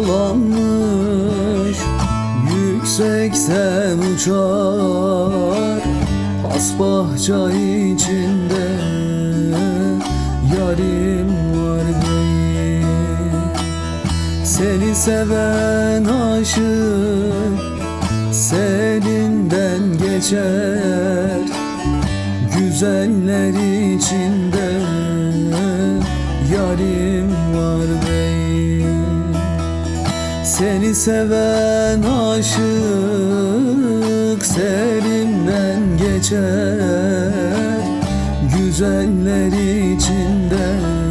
Havalanmış Yüksekten uçar. Has bahçe içinde Yarim var değil. Seni seven aşık Seninden geçer. Güzeller içinde yarim var beyim Seni seven aşık serimden geçer Güzeller içinde